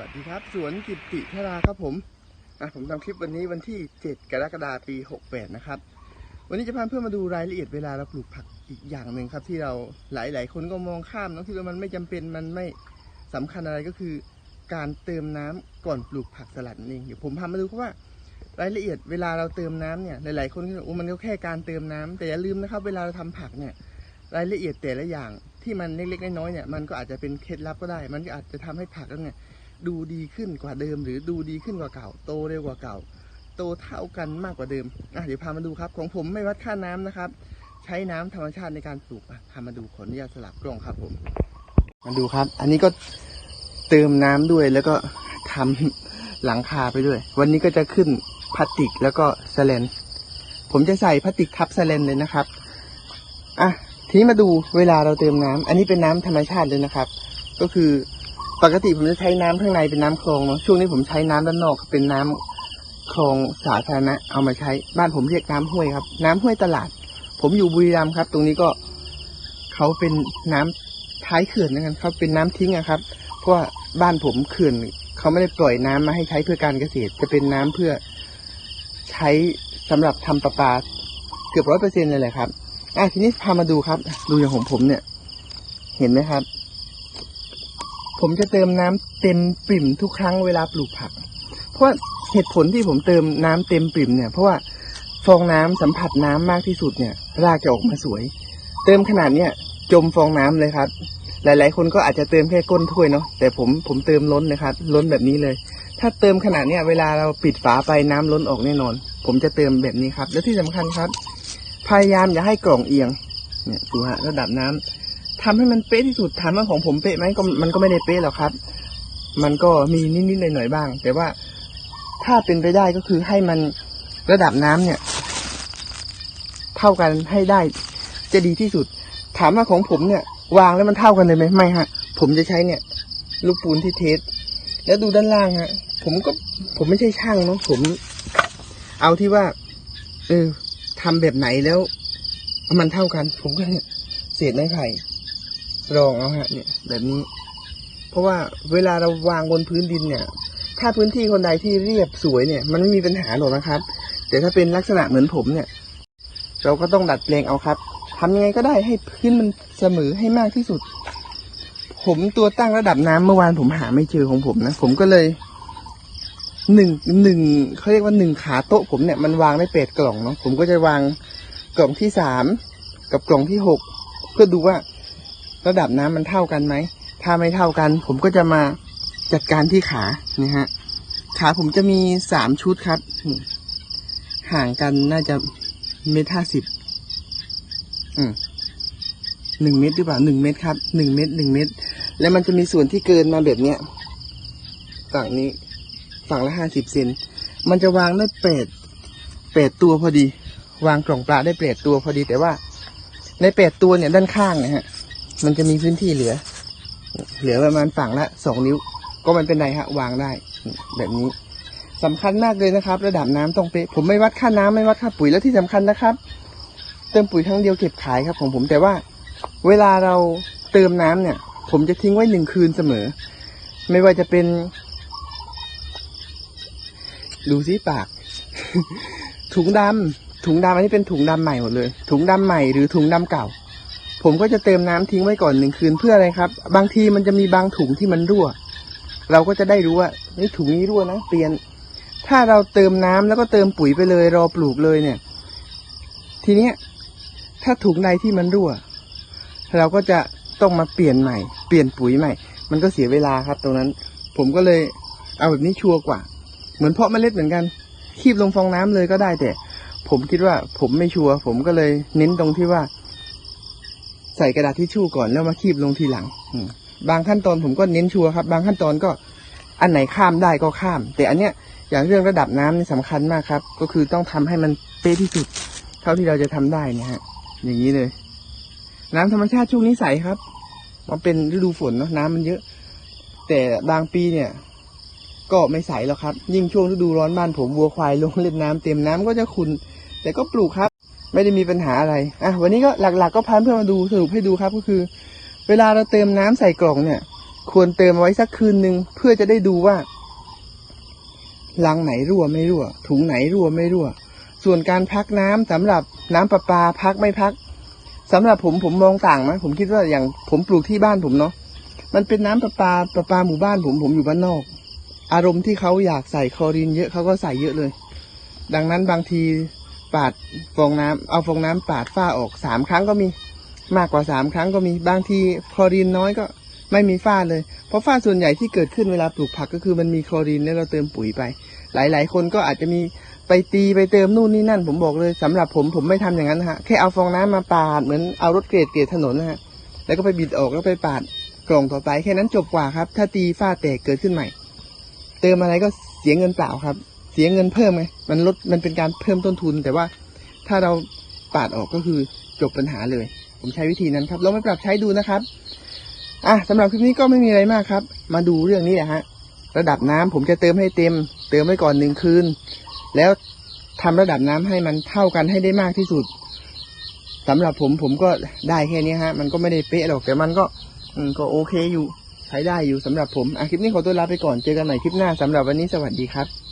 วัสดีครับ สวนกิติธาราครับผมอะผมทำคลิปวันนี้วันที่ 7 กรกฎาคมปี 68 นะครับ วันนี้จะพาเพื่อนมาดูรายละเอียดเวลาเราปลูกผักอีกอย่างหนึ่งครับ ที่เราหลาย ๆ คนก็มองข้ามนะที่ว่ามันไม่จำเป็นมันไม่สำคัญอะไรก็คือ การเติมน้ำก่อนปลูกผักสลัดนั่นเองเดี๋ยวผมพามาดูครับว่ารายละเอียดเวลาเราเติมน้ำเนี่ยหลาย ๆ คนก็บอกโอ้มันก็แค่การเติมน้ำแต่อย่าลืมนะครับ เวลาเราทำผักเนี่ยรายละเอียดแต่ละอย่างที่มันเล็กๆน้อยๆเนี่ยมันก็อาจจะเป็นเคล็ดลับก็ได้ มันก็อาจจะทำให้ผักนั้นเนี่ย ดูดีขึ้นกว่าเดิม หรือดูดีขึ้นกว่าเก่า โตเร็วกว่าเก่า โตเท่ากันมากกว่าเดิมอะเดี๋ยวพามาดูครับ ของผมไม่วัดค่าน้ำนะครับ ใช้น้ำธรรมชาติในการปลูกอะพามาดูขออนุญาตสลับกล้องครับผม มาดูครับ อันนี้ก็เติมน้ำด้วยแล้วก็ทำหลังคาไปด้วย วันนี้ก็จะขึ้นพลาสติกแล้วก็สแลนผมจะใส่พลาสติกทับสแลนเลยนะครับอะทีนี้มาดูเวลาเราเติมน้ำอันนี้เป็นน้ำธรรมชาติเลยนะครับ ก็คือ ปกติผมจะใช้น้ำข้างในเป็นน้ำคลองเนาะช่วงนี้ผมใช้น้ำด้านนอกเป็นน้ำคลองสาธารณะเอามาใช้บ้านผมเรียกน้ำห้วยครับ น้ำห้วยตลาด ผมอยู่บุรีรัมย์ครับ ตรงนี้ก็เขาเป็นน้ำท้ายเขื่อนนะครับเขาเป็นน้ำทิ้งอะครับ เพราะว่าบ้านผมเขื่อนเขาไม่ได้ปล่อยน้ำมาให้ใช้เพื่อการเกษตร จะเป็นน้ำเพื่อใช้สำหรับทำประปาเกือบร้อยเปอร์เซ็นต์เลยแหละครับอะทีนี้พามาดูครับ ดูอย่างของผมเนี่ย เห็นไหมครับ ผมจะเติมน้ำเต็มปริ่มทุกครั้งเวลาปลูกผัก เพราะเหตุผลที่ผมเติมน้ำเต็มปริ่มเนี่ย เพราะว่าฟองน้ำสัมผัสน้ำมากที่สุดเนี่ย รากจะออกมาสวย เติมขนาดเนี้ยจมฟองน้ำเลยครับ หลาย ๆ คนก็อาจจะเติมแค่ก้นถ้วยเนาะแต่ผมผมเติมล้นนะครับ ล้นแบบนี้เลย ถ้าเติมขนาดเนี้ยเวลาเราปิดฝาไปน้ำล้นออกแน่นอน ผมจะเติมแบบนี้ครับ และที่สำคัญครับ พยายามอย่าให้กล่องเอียงเนี่ยดูฮะระดับน้ำ ทำให้มันเป๊ะที่สุดถามว่าของผมเป๊ะไหมก็มันก็ไม่ได้เป๊ะหรอกครับ มันก็มีนิดๆหน่อยๆบ้าง แต่ว่าถ้าเป็นไปได้ก็คือให้มันระดับน้ำเนี่ย เท่ากันให้ได้จะดีที่สุด ถามว่าของผมเนี่ย วางแล้วมันเท่ากันเลยไหมไม่ฮะ ผมจะใช้เนี่ย ลูกปูนที่เทส แล้วดูด้านล่างฮะ ผมก็ผมไม่ใช่ช่างเนาะผม เอาที่ว่า เออทำแบบไหนแล้ว มันเท่ากัน ผมก็เนี่ยเศษไม้ไผ่ รองเอาฮะ เนี่ย แบบนี้ เพราะว่าเวลาเราวางบนพื้นดินเนี่ย ถ้าพื้นที่คนใดที่เรียบสวยเนี่ย มันไม่มีปัญหาหรอกนะครับ แต่ถ้าเป็นลักษณะเหมือนผมเนี่ย เราก็ต้องดัดแปลงเอาครับทำยังไงก็ได้ให้พื้นมันเสมอให้มากที่สุด ผมตัวตั้งระดับน้ำเมื่อวานผมหาไม่เจอของผมนะ ผมก็เลยหนึ่งหนึ่งเขาเรียกว่าหนึ่งขาโต๊ะผมเนี่ยมันวางได้แปดกล่องเนาะผมก็จะวางกล่องที่สามกับกล่องที่หกเพื่อดูว่า ระดับน้ำมันเท่ากันไหม ถ้าไม่เท่ากัน ผมก็จะมาจัดการที่ขานี่ฮะ ขาผมจะมีสามชุดครับ ห่างกันน่าจะเมตรห้าสิบอืมหนึ่งเมตรหรือเปล่าหนึ่งเมตรครับหนึ่งเมตรหนึ่งเมตร แล้วมันจะมีส่วนที่เกินมาแบบเนี้ยฝั่งนี้ฝั่งละห้าสิบเซนมันจะวางได้แปดแปดตัวพอดี วางกล่องปลาได้แปดตัวพอดีแต่ว่า ในแปดตัวเนี่ยด้านข้างนะฮะ มันจะมีพื้นที่เหลือ เหลือประมาณฝั่งละสองนิ้ว ก็มันเป็นไรฮะ วางได้ แบบนี้สำคัญมากเลยนะครับ ระดับน้ำต้องเป๊ะผมไม่วัดค่าน้ำไม่วัดค่าปุ๋ยแล้วที่สำคัญนะครับ เติมปุ๋ยครั้งเดียวเก็บขายครับของผมแต่ว่า เวลาเราเติมน้ำเนี่ย ผมจะทิ้งไว้หนึ่งคืนเสมอ ไม่ว่าจะเป็น ดูซิปาก ถุงดำถุงดำอันนี้เป็นถุงดำใหม่หมดเลย ถุงดำใหม่หรือถุงดำเก่า ผมก็จะเติมน้ำทิ้งไว้ก่อนหนึ่งคืนเพื่ออะไรครับ บางทีมันจะมีบางถุงที่มันรั่ว เราก็จะได้รู้ว่าเฮ้ยถุงนี้รั่วนะเปลี่ยน ถ้าเราเติมน้ำแล้วก็เติมปุ๋ยไปเลย รอปลูกเลยเนี่ย ทีเนี้ยถ้าถุงใดที่มันรั่ว เราก็จะต้องมาเปลี่ยนใหม่ เปลี่ยนปุ๋ยใหม่ มันก็เสียเวลาครับ ตรงนั้น ผมก็เลยเอาแบบนี้ชัวร์กว่า เหมือนเพาะเมล็ดเหมือนกัน คีบลงฟองน้ำเลยก็ได้แต่ ผมคิดว่าผมไม่ชัวร์ผมก็เลยเน้นตรงที่ว่า ใส่กระดาษทิชชู่ก่อนแล้วมาคีบลงทีหลัง อืบางขั้นตอนผมก็เน้นชัวร์ครับ บางขั้นตอนก็อันไหนข้ามได้ก็ข้าม แต่อันเนี้ยอย่างเรื่องระดับน้ำนี่สำคัญมากครับ ก็คือต้องทำให้มันเป๊ะที่สุด เท่าที่เราจะทำได้นี่ฮะ อย่างนี้เลย น้ำธรรมชาติช่วงนี้ใสครับมันเป็นฤดูฝนเนาะน้ำมันเยอะ แต่บางปีเนี่ย ก็ไม่ใสหรอกครับ ยิ่งช่วงฤดูร้อนบ้านผมวัวควายลงเล่นน้ำเต็มน้ำก็จะขุนแต่ก็ปลูกครับ ไม่ได้มีปัญหาอะไรอะวันนี้ก็หลักๆก็พาเพื่อนมาดูสรุปให้ดูครับก็คือ เวลาเราเติมน้ำใส่กล่องเนี่ย ควรเติมไว้สักคืนหนึ่งเพื่อจะได้ดูว่ารังไหนรั่วไม่รั่ว ถุงไหนรั่วไม่รั่ว ส่วนการพักน้ำสำหรับน้ำประปาพักไม่พักสำหรับผมผมมองต่างนะผมคิดว่าอย่างผมปลูกที่บ้านผมเนาะมันเป็นน้ำประปาประปาหมู่บ้านผมผมอยู่บ้านนอก อารมณ์ที่เขาอยากใส่คลอรีนเยอะเขาก็ใส่เยอะเลย ดังนั้นบางที ปาดฟองน้ำเอาฟองน้ำปาดฝ้าออกสามครั้งก็มี มากกว่าสามครั้งก็มีบางทีคลอรีนน้อยก็ไม่มีฝ้าเลย เพราะฝ้าส่วนใหญ่ที่เกิดขึ้นเวลาปลูกผักก็คือมันมีคลอรีนแล้วเราเติมปุ๋ยไป หลาย ๆ คนก็อาจจะมีไปตีไปเติมนู่นนี่นั่น ผมบอกเลยสำหรับผมผมไม่ทำอย่างนั้นฮะแค่เอาฟองน้ำมาปาดเหมือนเอารถเกรดเกรดถนนนะฮะแล้วก็ไปบิดออกแล้วไปปาดกล่องต่อไปแค่นั้นจบกว่าครับ ถ้าตีฝ้าแตกเกิดขึ้นใหม่ เติมอะไรก็เสียเงินเปล่าครับ เสียเงินเพิ่มไงมันลดมันเป็นการเพิ่มต้นทุน แต่ว่าถ้าเราปาดออกก็คือจบปัญหาเลย ผมใช้วิธีนั้นครับลองไปปรับใช้ดูนะครับอะสำหรับคลิปนี้ก็ไม่มีอะไรมากครับ มาดูเรื่องนี้แหละฮะระดับน้ำผมจะเติมให้เต็ม เติมไว้ก่อนหนึ่งคืน แล้วทำระดับน้ำให้มันเท่ากันให้ได้มากที่สุดสำหรับผมผมก็ได้แค่นี้ฮะ มันก็ไม่ได้เป๊ะหรอกแต่มันก็ อืมก็โอเคอยู่ ใช้ได้อยู่สำหรับผมอะคลิปนี้ขอตัวลาไปก่อนเจอกันใหม่คลิปหน้าสำหรับวันนี้สวัสดีครับ